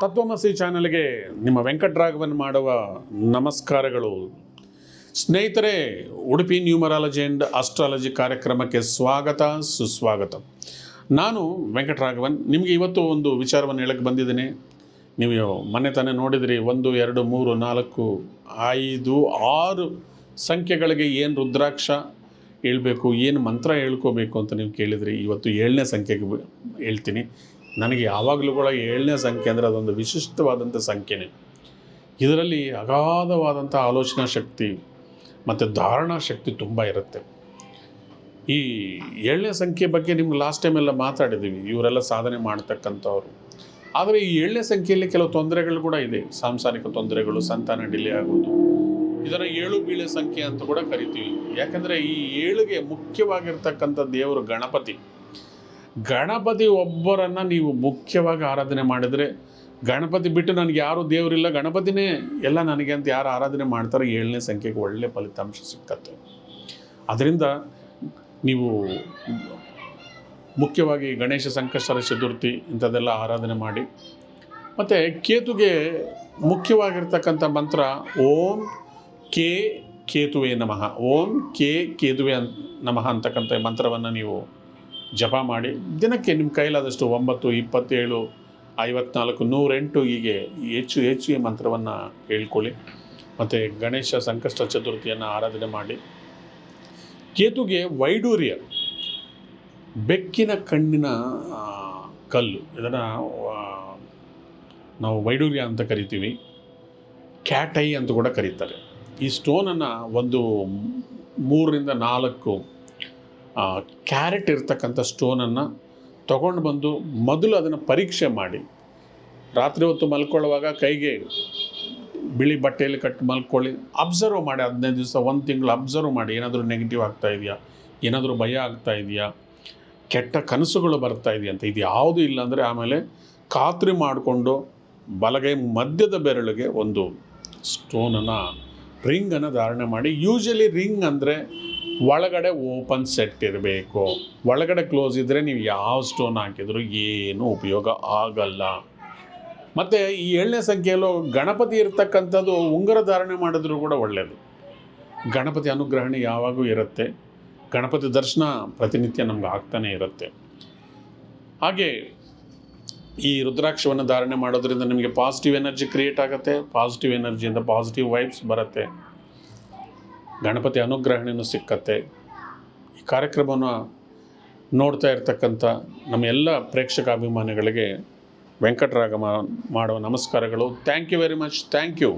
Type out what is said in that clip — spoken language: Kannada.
ತತ್ವಮಸಿ ಚಾನಲ್ಗೆ ನಿಮ್ಮ ವೆಂಕಟರಾಘವನ್ ಮಾಡುವ ನಮಸ್ಕಾರಗಳು. ಸ್ನೇಹಿತರೆ, ಉಡುಪಿ ನ್ಯೂಮರಾಲಜಿ ಆ್ಯಂಡ್ ಆಸ್ಟ್ರಾಲಜಿ ಕಾರ್ಯಕ್ರಮಕ್ಕೆ ಸ್ವಾಗತ, ಸುಸ್ವಾಗತ. ನಾನು ವೆಂಕಟರಾಘವನ್, ನಿಮಗೆ ಇವತ್ತು ಒಂದು ವಿಚಾರವನ್ನು ಹೇಳಕ್ಕೆ ಬಂದಿದ್ದೀನಿ. ನೀವು ಮೊನ್ನೆ ತಾನೇ ನೋಡಿದಿರಿ, ಒಂದು, ಎರಡು, ಮೂರು, ನಾಲ್ಕು, ಐದು, ಆರು ಸಂಖ್ಯೆಗಳಿಗೆ ಏನು ರುದ್ರಾಕ್ಷ ಹೇಳ್ಬೇಕು, ಏನು ಮಂತ್ರ ಹೇಳ್ಕೋಬೇಕು ಅಂತ ನೀವು ಕೇಳಿದ್ರಿ. ಇವತ್ತು ಏಳನೇ ಸಂಖ್ಯೆಗೆ ಹೇಳ್ತೀನಿ. ನನಗೆ ಯಾವಾಗಲೂ ಕೂಡ ಏಳನೇ ಸಂಖ್ಯೆ ಅಂದರೆ ಅದೊಂದು ವಿಶಿಷ್ಟವಾದಂಥ ಸಂಖ್ಯೆನೇ. ಇದರಲ್ಲಿ ಅಗಾಧವಾದಂಥ ಆಲೋಚನಾ ಶಕ್ತಿ ಮತ್ತು ಧಾರಣಾ ಶಕ್ತಿ ತುಂಬ ಇರುತ್ತೆ. ಈ ಏಳನೇ ಸಂಖ್ಯೆ ಬಗ್ಗೆ ನಿಮ್ಗೆ ಲಾಸ್ಟ್ ಟೈಮೆಲ್ಲ ಮಾತಾಡಿದ್ದೀವಿ, ಇವರೆಲ್ಲ ಸಾಧನೆ ಮಾಡ್ತಕ್ಕಂಥವ್ರು. ಆದರೆ ಈ ಏಳನೇ ಸಂಖ್ಯೆಯಲ್ಲಿ ಕೆಲವು ತೊಂದರೆಗಳು ಕೂಡ ಇದೆ. ಸಾಂಸಾರಿಕ ತೊಂದರೆಗಳು, ಸಂತಾನ ಡಿಲೇ ಆಗೋದು. ಇದನ್ನು ಏಳು ಬೀಳೆ ಸಂಖ್ಯೆ ಅಂತ ಕೂಡ ಕರಿತೀವಿ. ಯಾಕಂದರೆ ಈ ಏಳಿಗೆ ಮುಖ್ಯವಾಗಿರ್ತಕ್ಕಂಥ ದೇವರು ಗಣಪತಿ. ಗಣಪತಿ ಒಬ್ಬರನ್ನು ನೀವು ಮುಖ್ಯವಾಗಿ ಆರಾಧನೆ ಮಾಡಿದರೆ, ಗಣಪತಿ ಬಿಟ್ಟು ನನಗೆ ಯಾರು ದೇವರಿಲ್ಲ, ಗಣಪತಿನೇ ಎಲ್ಲ ನನಗೆ ಅಂತ ಯಾರು ಆರಾಧನೆ ಮಾಡ್ತಾರೆ ಏಳನೇ ಸಂಖ್ಯೆಗೆ ಒಳ್ಳೆ ಫಲಿತಾಂಶ ಸಿಕ್ಕತ್ತೆ. ಅದರಿಂದ ನೀವು ಮುಖ್ಯವಾಗಿ ಗಣೇಶ ಸಂಕಷ್ಟರ ಚತುರ್ಥಿ ಇಂಥದ್ದೆಲ್ಲ ಆರಾಧನೆ ಮಾಡಿ. ಮತ್ತು ಕೇತುಗೆ ಮುಖ್ಯವಾಗಿರ್ತಕ್ಕಂಥ ಮಂತ್ರ, ಓಂ ಕೆ ಕೇತುವೆ ನಮಃ, ಓಂ ಕೆ ಕೇತುವೆ ನಮಃ ಅಂತಕ್ಕಂಥ ಮಂತ್ರವನ್ನು ನೀವು ಜಪ ಮಾಡಿ. ದಿನಕ್ಕೆ ನಿಮ್ಮ ಕೈಲಾದಷ್ಟು ಒಂಬತ್ತು, ಇಪ್ಪತ್ತೇಳು, ಐವತ್ನಾಲ್ಕು, ನೂರೆಂಟು ಹೀಗೆ ಹೆಚ್ಚು ಹೆಚ್ಚು ಈ ಮಂತ್ರವನ್ನು ಹೇಳ್ಕೊಳ್ಳಿ. ಮತ್ತು ಗಣೇಶ ಸಂಕಷ್ಟ ಚತುರ್ಥಿಯನ್ನು ಆರಾಧನೆ ಮಾಡಿ. ಕೇತುಗೆ ವೈಡೂರ್ಯ, ಬೆಕ್ಕಿನ ಕಣ್ಣಿನ ಕಲ್ಲು. ಇದನ್ನು ನಾವು ವೈಡೂರ್ಯ ಅಂತ ಕರಿತೀವಿ. ಕ್ಯಾಟೈ ಅಂತ ಕೂಡ ಕರೀತಾರೆ. ಈ ಸ್ಟೋನನ್ನು ಒಂದು ಮೂರರಿಂದ ನಾಲ್ಕು ಕ್ಯಾರೆಟ್ ಇರ್ತಕ್ಕಂಥ ಸ್ಟೋನನ್ನು ತಗೊಂಡು ಬಂದು ಮೊದಲು ಅದನ್ನು ಪರೀಕ್ಷೆ ಮಾಡಿ. ರಾತ್ರಿ ಹೊತ್ತು ಮಲ್ಕೊಳ್ಳುವಾಗ ಕೈಗೆ ಬಿಳಿ ಬಟ್ಟೆಯಲ್ಲಿ ಕಟ್ಟಿ ಮಲ್ಕೊಳ್ಳಿ ಅಬ್ಸರ್ವ್ ಮಾಡಿ. ಹದಿನೈದು ದಿವಸ, ಒಂದು ತಿಂಗಳು ಅಬ್ಸರ್ವ್ ಮಾಡಿ. ಏನಾದರೂ ನೆಗೆಟಿವ್ ಆಗ್ತಾ ಇದೆಯಾ? ಏನಾದರೂ ಭಯ ಆಗ್ತಾ ಇದೆಯಾ? ಕೆಟ್ಟ ಕನಸುಗಳು ಬರ್ತಾ ಇದೆಯಾ ಅಂತ? ಇದು ಯಾವುದೂ ಇಲ್ಲ ಅಂದರೆ ಆಮೇಲೆ ಖಾತ್ರಿ ಮಾಡಿಕೊಂಡು ಬಲಗೈ ಮಧ್ಯದ ಬೆರಳಿಗೆ ಒಂದು ಸ್ಟೋನನ್ನು ರಿಂಗನ್ನು ಧಾರಣೆ ಮಾಡಿ. ಯೂಶಲಿ ರಿಂಗ್ ಅಂದರೆ ಒಳಗಡೆ ಓಪನ್ ಸೆಟ್ ಇರಬೇಕು. ಒಳಗಡೆ ಕ್ಲೋಸ್ ಇದ್ದರೆ ನೀವು ಯಾವ ಸ್ಟೋನ್ ಹಾಕಿದರೂ ಏನೂ ಉಪಯೋಗ ಆಗಲ್ಲ. ಮತ್ತು ಈ ಏಳನೇ ಸಂಖ್ಯೆಯಲ್ಲೂ ಗಣಪತಿ ಇರ್ತಕ್ಕಂಥದ್ದು ಉಂಗುರ ಧಾರಣೆ ಮಾಡಿದ್ರೂ ಕೂಡ ಒಳ್ಳೆಯದು ಗಣಪತಿ ಅನುಗ್ರಹಣೆ ಯಾವಾಗೂ ಇರುತ್ತೆ. ಗಣಪತಿ ದರ್ಶನ ಪ್ರತಿನಿತ್ಯ ನಮ್ಗೆ ಆಗ್ತಾನೇ ಇರುತ್ತೆ. ಹಾಗೆ ಈ ರುದ್ರಾಕ್ಷವನ್ನು ಧಾರಣೆ ಮಾಡೋದ್ರಿಂದ ನಿಮಗೆ ಪಾಸಿಟಿವ್ ಎನರ್ಜಿ ಕ್ರಿಯೇಟ್ ಆಗುತ್ತೆ. ಪಾಸಿಟಿವ್ ಎನರ್ಜಿಯಿಂದ ಪಾಸಿಟಿವ್ ವೈಬ್ಸ್ ಬರುತ್ತೆ. ಗಣಪತಿ ಅನುಗ್ರಹಣೆಯೂ ಸಿಕ್ಕತ್ತೆ. ಈ ಕಾರ್ಯಕ್ರಮವನ್ನು ನೋಡ್ತಾ ಇರ್ತಕ್ಕಂಥ ನಮ್ಮ ಎಲ್ಲ ಪ್ರೇಕ್ಷಕ ಅಭಿಮಾನಿಗಳಿಗೆ ವೆಂಕಟರಾಗಮ ಮಾಡುವ ನಮಸ್ಕಾರಗಳು. Thank you very much thank you